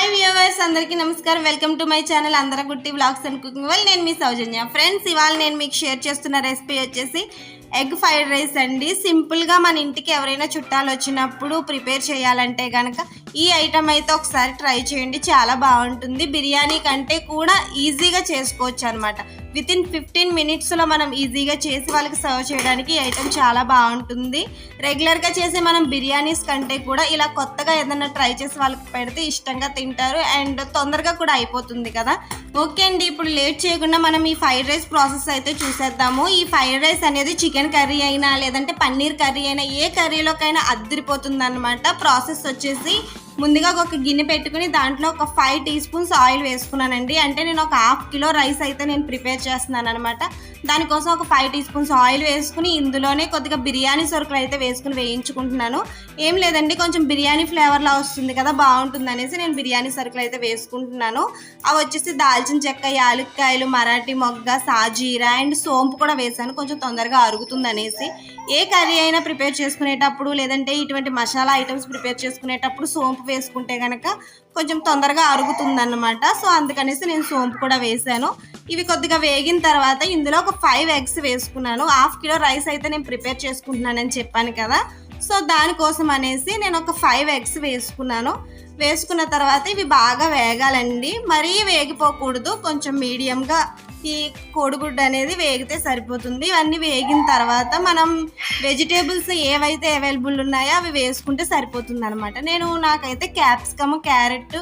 Hi viewers అందరికీ నమస్కారం. Welcome to my channel అందర గుట్టి బ్లాగ్స్ అండ్ కుకింగ్ వల్ నేను మీ సౌజన్య. ఫ్రెండ్స్ ఇవాళ నేను మీకు షేర్ చేస్తున్న రెసిపీ వచ్చేసి ఎగ్ ఫ్రైడ్ రైస్ అండి. సింపుల్గా మన ఇంటికి ఎవరైనా చుట్టాలు వచ్చినప్పుడు ప్రిపేర్ చేయాలంటే కనుక ఈ ఐటమ్ అయితే ఒకసారి ట్రై చేయండి. చాలా బాగుంటుంది. బిర్యానీ కంటే కూడా ఈజీగా చేసుకోవచ్చు అనమాట విత్ ఇన్ ఫిఫ్టీన్ మినిట్స్లో మనం ఈజీగా చేసి వాళ్ళకి సర్వ్ చేయడానికి ఈ చాలా బాగుంటుంది. రెగ్యులర్గా చేసే మనం బిర్యానీస్ కంటే కూడా ఇలా కొత్తగా ఏదైనా ట్రై చేసి వాళ్ళకి పెడితే ఇష్టంగా తింటారు. అండ్ తొందరగా కూడా అయిపోతుంది కదా. ఓకే అండి ఇప్పుడు లేట్ చేయకుండా మనం ఈ ఫ్రైడ్ రైస్ ప్రాసెస్ అయితే చూసేద్దాము. ఈ ఫ్రైడ్ రైస్ అనేది చికెన్ కర్రీ అయినా లేదంటే పన్నీర్ కర్రీ అయినా ఏ కర్రీలోకైనా అద్దరిపోతుంది అనమాట ప్రాసెస్ వచ్చేసి ముందుగా ఒక గిన్నె పెట్టుకుని దాంట్లో ఒక ఫైవ్ టీ స్పూన్స్ ఆయిల్ వేసుకున్నానండి. అంటే నేను ఒక హాఫ్ కిలో రైస్ అయితే నేను ప్రిపేర్ చేస్తున్నాను అనమాట దానికోసం ఒక ఫైవ్ టీ స్పూన్స్ ఆయిల్ వేసుకుని ఇందులోనే కొద్దిగా బిర్యానీ సరుకులు అయితే వేసుకుని వేయించుకుంటున్నాను. ఏం లేదండి కొంచెం బిర్యానీ ఫ్లేవర్లా వస్తుంది కదా బాగుంటుంది అనేసి నేను బిర్యానీ సరుకులు అయితే వేసుకుంటున్నాను. అవి వచ్చేసి దాల్చిన చెక్క యాలక్కాయలు మరాఠీ మొగ్గ సాజీరా అండ్ సోంపు కూడా వేసాను కొంచెం తొందరగా అరుగుతుంది అనేసి ఏ కర్రీ అయినా ప్రిపేర్ చేసుకునేటప్పుడు లేదంటే ఇటువంటి మసాలా ఐటమ్స్ ప్రిపేర్ చేసుకునేటప్పుడు సోంపు వేసుకుంటే కనుక కొంచెం తొందరగా అరుగుతుందన్నమాట. సో అందుకనేసి నేను సోంపు కూడా వేసాను ఇవి కొద్దిగా వేగిన తర్వాత ఇందులో ఒక ఫైవ్ ఎగ్స్ వేసుకున్నాను. హాఫ్ కిలో రైస్ అయితే నేను ప్రిపేర్ చేసుకుంటున్నానని చెప్పాను కదా. సో దానికోసం అనేసి నేను ఒక ఫైవ్ ఎగ్స్ వేసుకున్నాను. వేసుకున్న తర్వాత ఇవి బాగా వేగాలండి. మరీ వేగిపోకూడదు. కొంచెం మీడియంగా ఈ కోడిగుడ్డు అనేది వేగితే సరిపోతుంది. ఇవన్నీ వేగిన తర్వాత మనం వెజిటేబుల్స్ ఏవైతే అవైలబుల్ ఉన్నాయో అవి వేసుకుంటే సరిపోతుంది అనమాట నేను నాకైతే క్యాప్సికమ్ క్యారెట్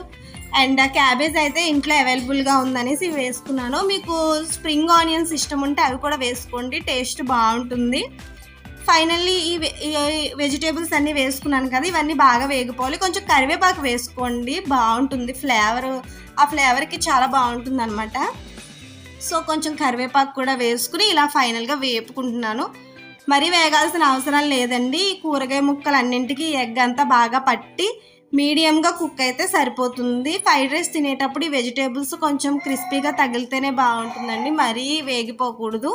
అండ్ క్యాబేజ్ అయితే ఇంట్లో అవైలబుల్గా ఉందనేసి వేసుకున్నాను. మీకు స్ప్రింగ్ ఆనియన్స్ ఇష్టం ఉంటే అవి కూడా వేసుకోండి. టేస్ట్ బాగుంటుంది. ఫైనల్లీ ఈ వెజిటేబుల్స్ అన్నీ వేసుకున్నాను కదా ఇవన్నీ బాగా వేగిపోవాలి. కొంచెం కరివేపాకు వేసుకోండి బాగుంటుంది ఫ్లేవర్. ఆ ఫ్లేవర్కి చాలా బాగుంటుంది అనమాట సో కొంచెం కరివేపాకు కూడా వేసుకుని ఇలా ఫైనల్గా వేపుకుంటున్నాను. మరీ వేగాల్సిన అవసరం లేదండి. కూరగాయ ముక్కలు అన్నింటికి ఎగ్ అంతా బాగా పట్టి మీడియంగా కుక్ అయితే సరిపోతుంది. ఫ్రైడ్ రైస్ తినేటప్పుడు ఈ వెజిటేబుల్స్ కొంచెం క్రిస్పీగా తగిలితేనే బాగుంటుందండి. మరీ వేగిపోకూడదు.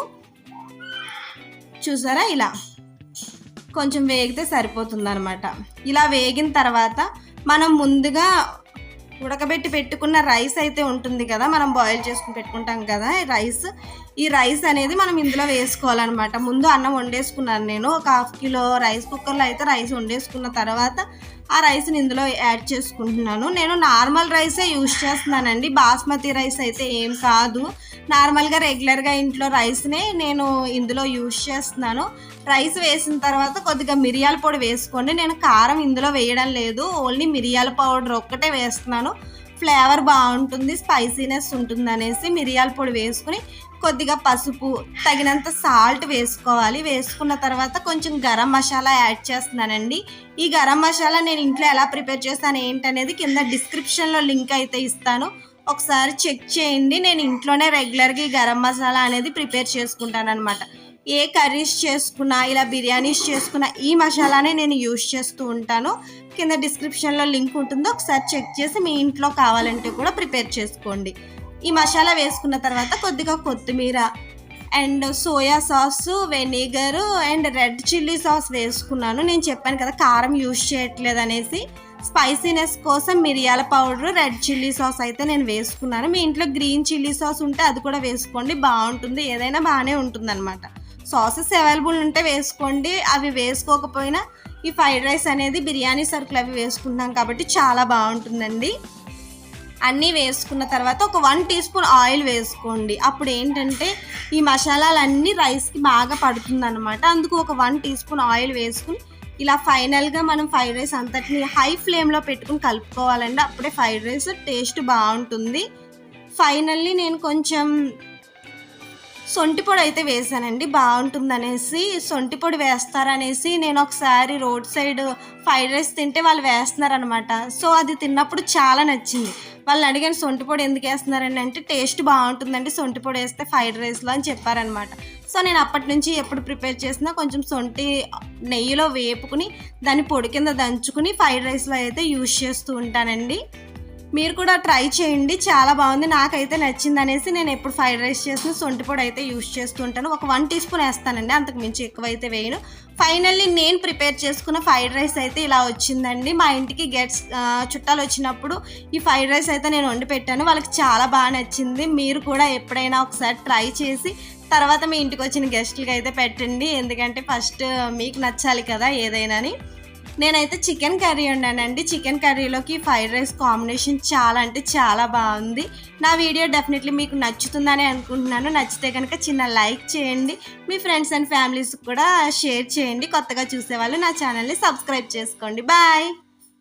చూసారా ఇలా? కొంచెం వేగితే సరిపోతుంది అనమాట ఇలా వేగిన తర్వాత మనం ముందుగా ఉడకబెట్టి పెట్టుకున్న రైస్ అయితే ఉంటుంది కదా మనం బాయిల్ చేసుకుని పెట్టుకుంటాం కదా ఈ రైస్. ఈ రైస్ అనేది మనం ఇందులో వేసుకోవాలన్నమాట. ముందు అన్నం వండేసుకున్నాను నేను. ఒక హాఫ్ కిలో రైస్ కుక్కర్లో అయితే రైస్ వండేసుకున్న తర్వాత ఆ రైస్ని ఇందులో యాడ్ చేసుకుంటున్నాను. నేను నార్మల్ రైసే యూజ్ చేస్తున్నానండి. బాస్మతి రైస్ అయితే ఏం కాదు. నార్మల్గా రెగ్యులర్గా ఇంట్లో రైస్నే నేను ఇందులో యూజ్ చేస్తున్నాను. రైస్ వేసిన తర్వాత కొద్దిగా మిరియాల పొడి వేసుకోండి. నేను కారం ఇందులో వేయడం లేదు. ఓన్లీ మిరియాల పౌడర్ ఒక్కటే వేస్తున్నాను. ఫ్లేవర్ బాగుంటుంది స్పైసీనెస్ ఉంటుంది అనేసి మిరియాల పొడి వేసుకుని కొద్దిగా పసుపు తగినంత సాల్ట్ వేసుకోవాలి. వేసుకున్న తర్వాత కొంచెం గరం మసాలా యాడ్ చేస్తున్నానండి. ఈ గరం మసాలా నేను ఇంట్లో ఎలా ప్రిపేర్ చేస్తాను ఏంటనేది కింద డిస్క్రిప్షన్లో లింక్ అయితే ఇస్తాను. ఒకసారి చెక్ చేయండి. నేను ఇంట్లోనే రెగ్యులర్గా ఈ గరం మసాలా అనేది ప్రిపేర్ చేసుకుంటాను అనమాట ఏ కర్రీస్ చేసుకున్నా ఇలా బిర్యానీస్ చేసుకున్నా ఈ మసాలానే నేను యూజ్ చేస్తూ ఉంటాను. కింద డిస్క్రిప్షన్లో లింక్ ఉంటుందో ఒకసారి చెక్ చేసి మీ ఇంట్లో కావాలంటే కూడా ప్రిపేర్ చేసుకోండి. ఈ మసాలా వేసుకున్న తర్వాత కొద్దిగా కొత్తిమీర and soya sauce vinegar and red chilli sauce వేసుకున్నాను. నేను చెప్పాను కదా కారం యూజ్ చేయట్లేదు అనేసి. స్పైసీనెస్ కోసం మిరియాల పౌడర్ రెడ్ చిల్లీ సాస్ అయితే నేను వేసుకున్నాను. మీ ఇంట్లో గ్రీన్ చిల్లీ సాస్ ఉంటే అది కూడా వేసుకోండి. బాగుంటుంది. ఏదైనా బాగానే ఉంటుంది అనమాట సాసెస్ అవైలబుల్ ఉంటే వేసుకోండి. అవి వేసుకోకపోయినా ఈ ఫ్రైడ్ రైస్ అనేది బిర్యానీ సరుకులు అవి వేసుకుంటాం కాబట్టి చాలా బాగుంటుందండి. అన్నీ వేసుకున్న తర్వాత ఒక వన్ టీ స్పూన్ ఆయిల్ వేసుకోండి. అప్పుడు ఏంటంటే ఈ మసాలాలన్నీ రైస్కి బాగా పడుతుంది అనమాట అందుకు ఒక వన్ టీ స్పూన్ ఆయిల్ వేసుకుని ఇలా ఫైనల్గా మనం ఫ్రైడ్ రైస్ అంతటిని హై ఫ్లేమ్లో పెట్టుకుని కలుపుకోవాలండి. అప్పుడే ఫ్రైడ్ రైస్ టేస్ట్ బాగుంటుంది. ఫైనల్లీ నేను కొంచెం సొంటి పొడి అయితే వేసానండి బాగుంటుంది అనేసి సొంటి పొడి వేస్తారనేసి నేను ఒకసారి రోడ్ సైడ్ ఫ్రైడ్ రైస్ తింటే వాళ్ళు వేస్తున్నారనమాట సో అది తిన్నప్పుడు చాలా నచ్చింది. వాళ్ళని అడిగాను సొంటి పొడి ఎందుకు వేస్తున్నారని? అంటే టేస్ట్ బాగుంటుందండి సొంటి పొడి వేస్తే ఫ్రైడ్ రైస్లో అని చెప్పారనమాట సో నేను అప్పటి నుంచి ఎప్పుడు ప్రిపేర్ చేసినా కొంచెం సొంటి నెయ్యిలో వేపుకుని దాన్ని పొడి కింద దంచుకుని ఫ్రైడ్ రైస్లో అయితే యూజ్ చేస్తూ ఉంటానండి. మీరు కూడా ట్రై చేయండి. చాలా బాగుంది. నాకైతే నచ్చింది అనేసి నేను ఎప్పుడు ఫ్రైడ్ రైస్ చేసిన సొంటి పొడి అయితే యూస్ చేస్తుంటాను ఒక వన్ టీ స్పూన్ వేస్తానండి. అంతకు మించి ఎక్కువ అయితే వేయను. ఫైనల్లీ నేను ప్రిపేర్ చేసుకున్న ఫ్రైడ్ రైస్ అయితే ఇలా వచ్చిందండి. మా ఇంటికి గెట్స్ చుట్టాలు వచ్చినప్పుడు ఈ ఫ్రైడ్ రైస్ అయితే నేను వండి పెట్టాను. వాళ్ళకి చాలా బాగా నచ్చింది. మీరు కూడా ఎప్పుడైనా ఒకసారి ట్రై చేసి తర్వాత మీ ఇంటికి వచ్చిన గెస్ట్లకి అయితే పెట్టండి. ఎందుకంటే ఫస్ట్ మీకు నచ్చాలి కదా ఏదైనాని. నేనైతే చికెన్ కర్రీ వండానండి. చికెన్ కర్రీలోకి ఫ్రైడ్ రైస్ కాంబినేషన్ చాలా అంటే చాలా బాగుంది. నా వీడియో డెఫినెట్లీ మీకు నచ్చుతుందని అనుకుంటున్నాను. నచ్చితే కనుక చిన్న లైక్ చేయండి. మీ ఫ్రెండ్స్ అండ్ ఫ్యామిలీస్ కూడా షేర్ చేయండి. కొత్తగా చూసేవాళ్ళు నా ఛానల్ని సబ్స్క్రైబ్ చేసుకోండి. బాయ్!